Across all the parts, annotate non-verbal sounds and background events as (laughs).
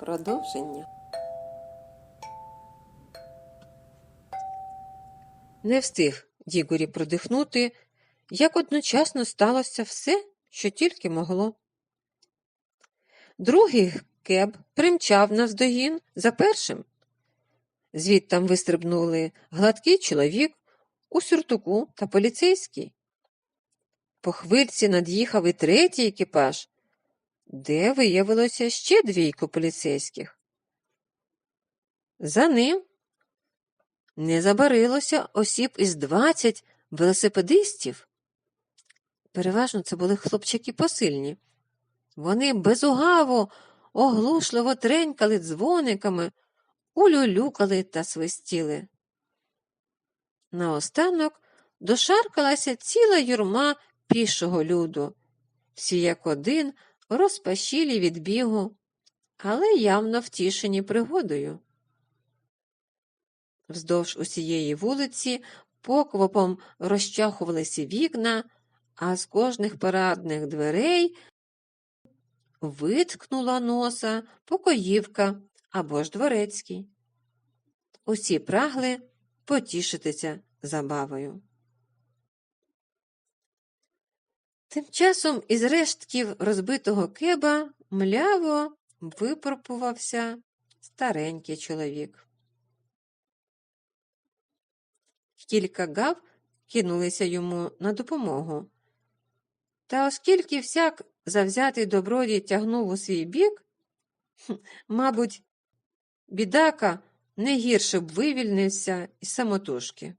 Продовження. Не встиг Дігорі продихнути, як одночасно сталося все, що тільки могло. Другий кеб примчав навздогін за першим. Звідтам вистрибнули гладкий чоловік у сюртуку та поліцейський. По хвильці над'їхав і третій екіпаж, де виявилося ще двійко поліцейських. За ним не забарилося осіб із двадцять велосипедистів. Переважно це були хлопчики посильні. Вони безугаво, оглушливо тренькали дзвониками, улюлюкали та свистіли. Наостанок дошаркалася ціла юрма пішого люду, всі як один розпашілі від бігу, але явно втішені пригодою. Вздовж усієї вулиці поквопом розчахувалися вікна, а з кожних парадних дверей виткнула носа покоївка або ж дворецький. Усі прагли потішитися забавою. Тим часом із рештків розбитого кеба мляво випропувався старенький чоловік. Кілька гав кинулися йому на допомогу. Та оскільки всяк завзятий добродій тягнув у свій бік, мабуть, бідака не гірше б вивільнився із самотужки.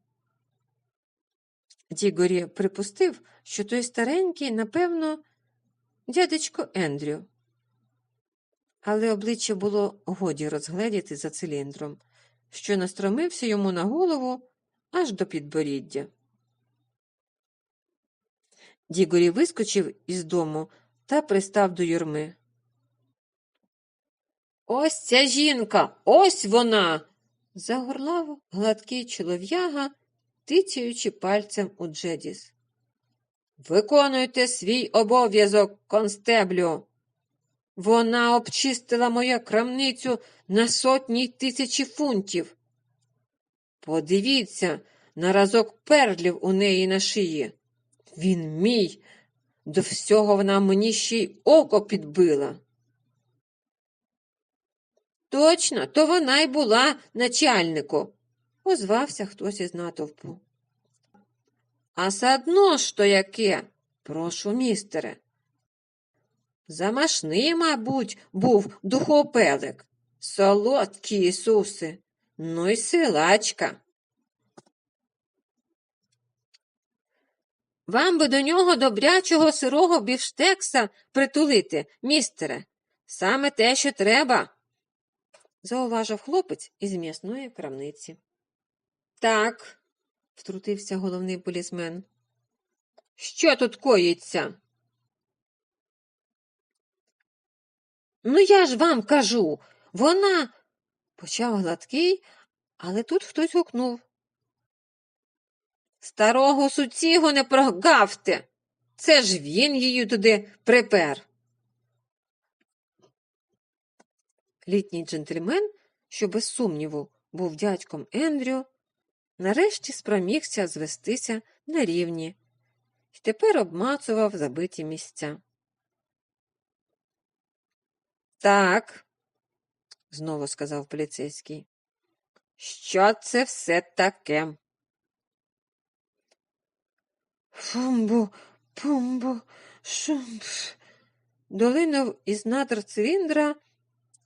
Дігорі припустив, що той старенький, напевно, дядечко Ендрю. Але обличчя було годі розгледіти за циліндром, що настромився йому на голову аж до підборіддя. Дігорі вискочив із дому та пристав до юрми. Ось ця жінка, ось вона. загорлав гладкий чолов'яга, тицяючи пальцем у Джедіс. Виконуйте свій обов'язок, констеблю. Вона обчистила мою крамницю на сотні тисячі фунтів. Подивіться на разок перлів у неї на шиї. Він мій, до всього вона мені ще й око підбила. Точно, то вона й була начальнику, озвався хтось із натовпу. А садно ж то яке? Прошу, містере. Замашний, мабуть, був духопелик. Солодкі Ісуси, ну й силачка. Вам би до нього добрячого сирого бівштекса притулити, містере. Саме те, що треба, зауважив хлопець із м'ясної крамниці. Так, втрутився головний полісмен. Що тут коїться? Ну, я ж вам кажу, вона. почав гладкий, але тут хтось гукнув. Старого суцігу не прогавте. Це ж він її туди припер. Літній джентльмен, що без сумніву був дядьком Ендрю, нарешті спромігся звестися на рівні і тепер обмацував забиті місця. Так, знову сказав поліцейський, що це все таке? Фумбу, пумбу, шумб. Долинув із надр циліндра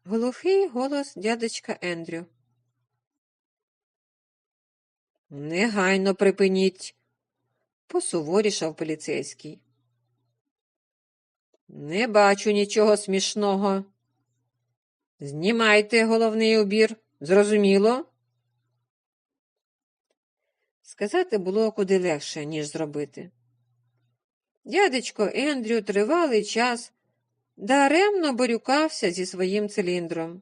глухий голос дядечка Ендрю. Негайно припиніть, посуворішав поліцейський. Не бачу нічого смішного. Знімайте головний убір, зрозуміло? Сказати було куди легше, ніж зробити. Дядечко Ендрю тривалий час даремно борюкався зі своїм циліндром.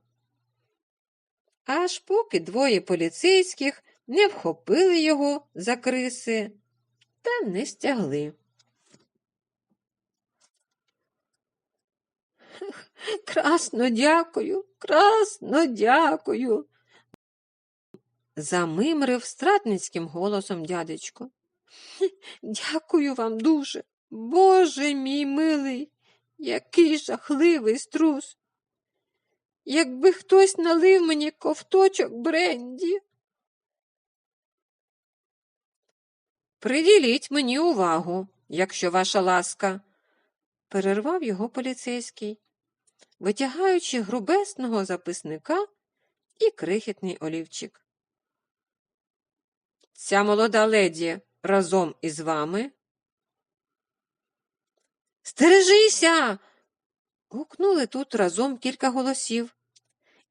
Аж поки двоє поліцейських не вхопили його за криси та не стягли. (laughs) Красно дякую, красно дякую. Замимрив стратницьким голосом дядечко. (laughs) Дякую вам дуже. Боже мій милий, який жахливий струс. Якби хтось налив мені ковточок бренді. Приділіть мені увагу, якщо ваша ласка, перервав його поліцейський, витягаючи грубесного записника і крихітний олівчик. Ця молода леді разом із вами. Стережися. гукнули тут разом кілька голосів,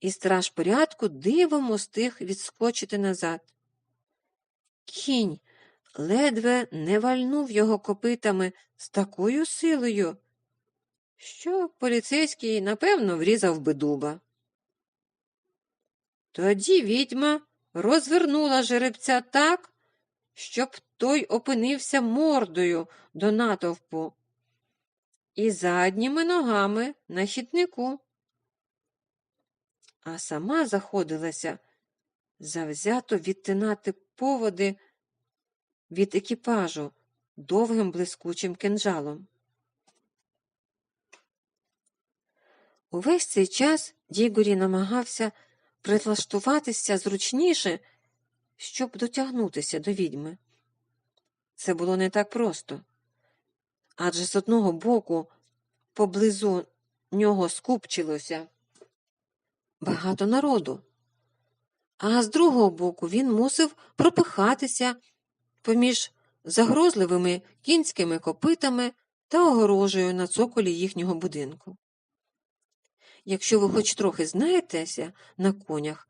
і страж порядку дивом устиг відскочити назад. Кінь ледве не вальнув його копитами з такою силою, що поліцейський, напевно, врізав би дуба. Тоді відьма розвернула жеребця так, щоб той опинився мордою до натовпу і задніми ногами на хіднику, а сама заходилася завзято відтинати поводи від екіпажу довгим блискучим кинджалом. Увесь цей час Дігорі намагався прилаштуватися зручніше, щоб дотягнутися до відьми. Це було не так просто. Адже з одного боку поблизу нього скупчилося багато народу, а з другого боку він мусив пропихатися поміж загрозливими кінськими копитами та огорожею на цоколі їхнього будинку. Якщо ви хоч трохи знаєтеся на конях,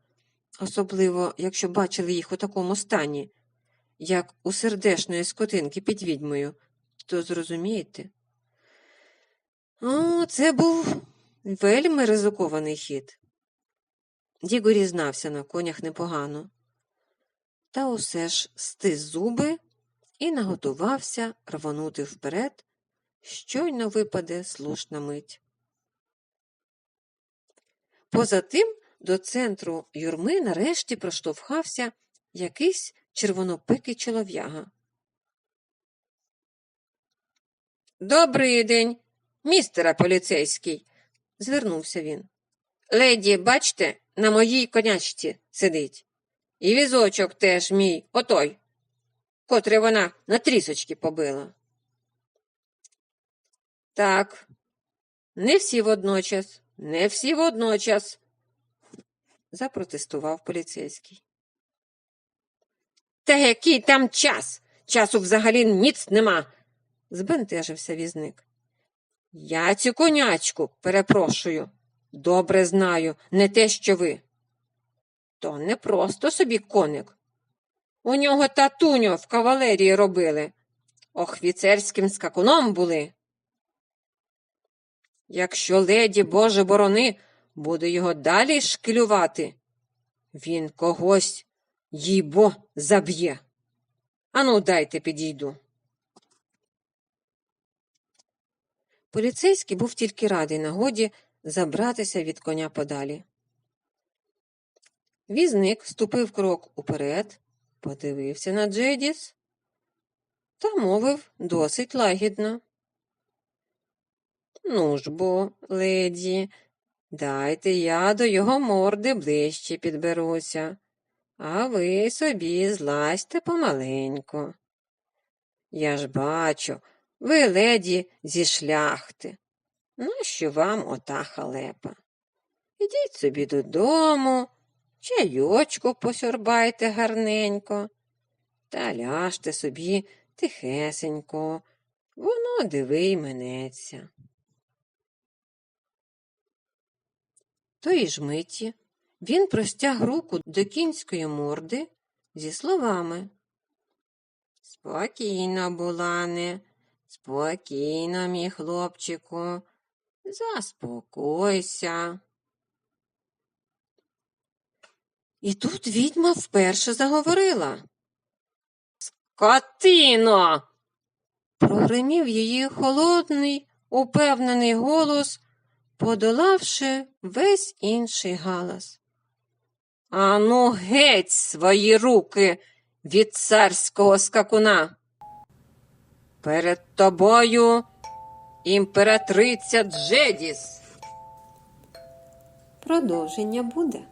особливо якщо бачили їх у такому стані, як у сердешної скотинки під відьмою, то зрозумієте. О, це був вельми ризикований хід. Дігорі знався на конях непогано, та усе ж стис зуби і наготувався рвонути вперед, щойно випаде слушна мить. Поза тим до центру юрми нарешті проштовхався якийсь червонопикий чолов'яга. Добрий день, містере поліцейський, звернувся він. Леді, бачте, на моїй конячці сидить. І візочок теж мій, отой, котрий вона на трісочки побила. Так, не всі водночас, не всі водночас, запротестував поліцейський. Та який там час? Часу взагалі ніц нема, збентежився візник. Я цю конячку перепрошую. Добре знаю, не те, що ви. То не просто собі коник. У нього татуньо в кавалерії робили. Охвіцерським скакуном були. Якщо леді Боже борони буде його далі шкілювати, він когось їй-бо заб'є. Ану, дайте підійду. Поліцейський був тільки радий нагоді забратися від коня подалі. Візник ступив крок уперед, подивився на Джедіс та мовив досить лагідно. Ну ж бо, леді, дайте я до його морди ближче підберуся, а ви собі злазьте помаленьку. Я ж бачу, ви леді зі шляхти. Нащо вам ота халепа? Ідіть собі додому, чайочку посьорбайте гарненько, та ляжте собі тихесенько, воно диви й минеться. Тої ж миті він простяг руку до кінської морди зі словами Спокійно, булане, спокійно, мій хлопчику, заспокойся. І тут відьма вперше заговорила. Скотино. прогримів її холодний, упевнений голос, подолавши весь інший галас. Ану геть свої руки від царського скакуна. Перед тобою імператриця Джедіс. Продовження буде.